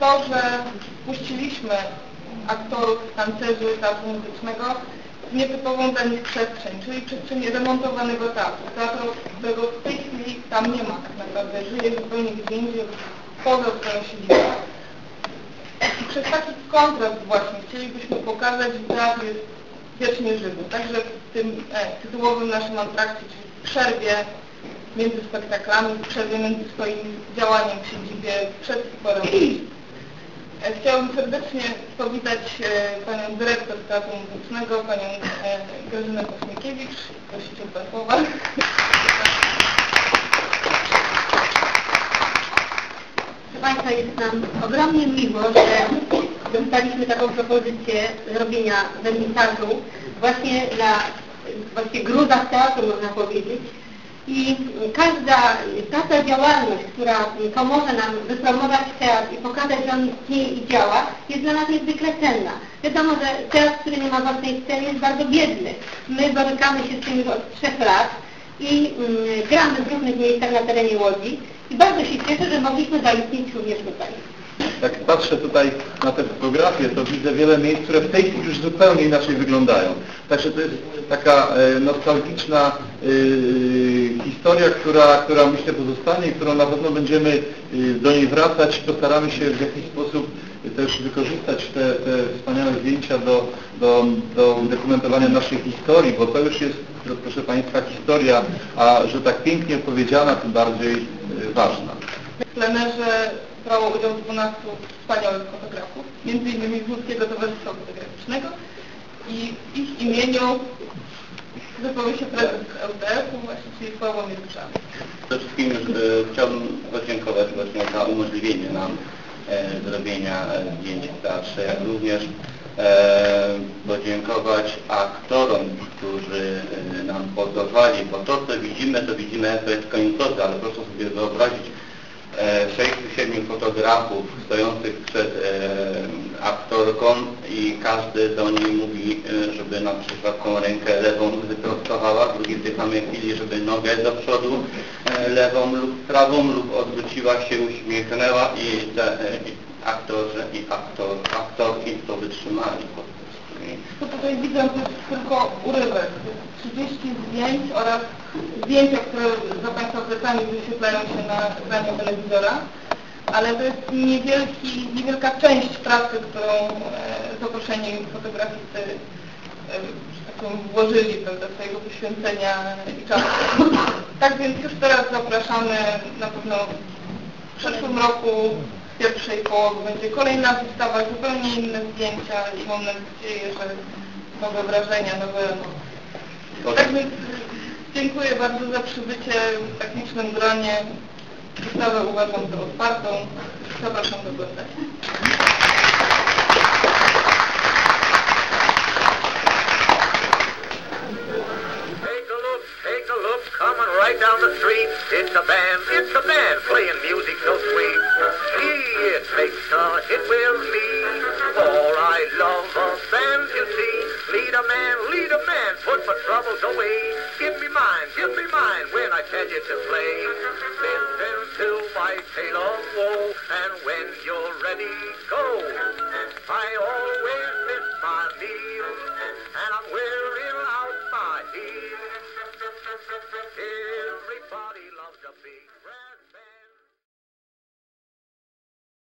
to, że puściliśmy aktorów, tancerzy teatru muzycznego w nietypową dla nich przestrzeń, czyli przestrzeń remontowanego teatru. Teatru, którego w tej chwili tam nie ma tak naprawdę, żyje zupełnie gdzie indziej, poza swoją siedzibą. I przez taki kontrast właśnie chcielibyśmy pokazać, że teatr jest wiecznie żywy. Także w tym e, tytułowym naszym atrakcji, czyli w przerwie między spektaklami, w przerwie między swoim działaniem w siedzibie przed porą E, Chciałabym serdecznie powitać e, panią dyrektor Teatru Muzycznego, panią e, Grażynę Kośmikiewicz. Prosicie dwa słowa. Proszę Państwa, jest nam ogromnie miło, że dostaliśmy taką propozycję zrobienia wernisażu właśnie na właśnie gruzach teatru, można powiedzieć. I każda taka działalność, która pomoże nam wypromować teatr i pokazać, że on istnieje i działa, jest dla nas niezwykle cenna. Wiadomo, że teatr, który nie ma własnej sceny jest bardzo biedny. My borykamy się z tym już od trzech lat i mm, gramy w różnych miejscach na terenie Łodzi i bardzo się cieszę, że mogliśmy zaistnieć również tutaj. Jak patrzę tutaj na te fotografie, to widzę wiele miejsc, które w tej chwili już zupełnie inaczej wyglądają. Także to jest taka e, nostalgiczna historia, która, która myślę pozostanie i którą na pewno będziemy e, do niej wracać. Postaramy się w jakiś sposób też wykorzystać te, te wspaniałe zdjęcia do, do, do udokumentowania naszej historii, bo to już jest, proszę Państwa, historia, a że tak pięknie opowiedziana, tym bardziej e, ważna. W plenerze brało udział 12 wspaniałych fotografów, z Łódzkiego Towarzystwa Fotograficznego i w ich imieniu wypowie się prezes LDF-u, właśnie, czyli Sławomir Grzany. Przede wszystkim e, chciałbym podziękować właśnie za umożliwienie nam e, zrobienia e, zdjęć w teatrze, jak również podziękować aktorom, którzy nam pozwolili, bo to co widzimy, to widzimy to jest końcowe, ale proszę sobie wyobrazić 6-7 fotografów stojących przed e, aktorką i każdy do niej mówi, e, żeby na przykład tą rękę lewą wyprostowała, drugi w tej samej chwili, żeby nogę do przodu e, lewą lub prawą lub odwróciła się, uśmiechnęła i te e, aktorzy i aktor, aktorki to wytrzymali To tutaj widzę, to jest tylko urywek. To jest 30 zdjęć oraz zdjęcia, które za Państwa plecami wyświetlają się na ekranie telewizora. Ale to jest niewielki, niewielka część pracy, którą e, zaproszeni fotograficy e, tak włożyli prawda, swojego poświęcenia i czasu. Tak więc już teraz zapraszamy na pewno w przyszłym roku pierwszej połowie będzie kolejna wystawa, zupełnie inne zdjęcia i mam nadzieję, że nowe wrażenia, nowe emocje. Tak więc dziękuję bardzo za przybycie w licznym gronie. Wystawę uważam za otwartą. Zapraszam do oglądania. Take a look, coming right down the street. It's a band, it's a band playing a hit with me. For I love a see. Lead a man, lead a man, put my troubles away. Give me mine, give me mine when I tell you to play. Listen to my tale of woe, and when you're ready, go. I always miss my meals, and I'm wearing out my heels. Everybody loves a big band.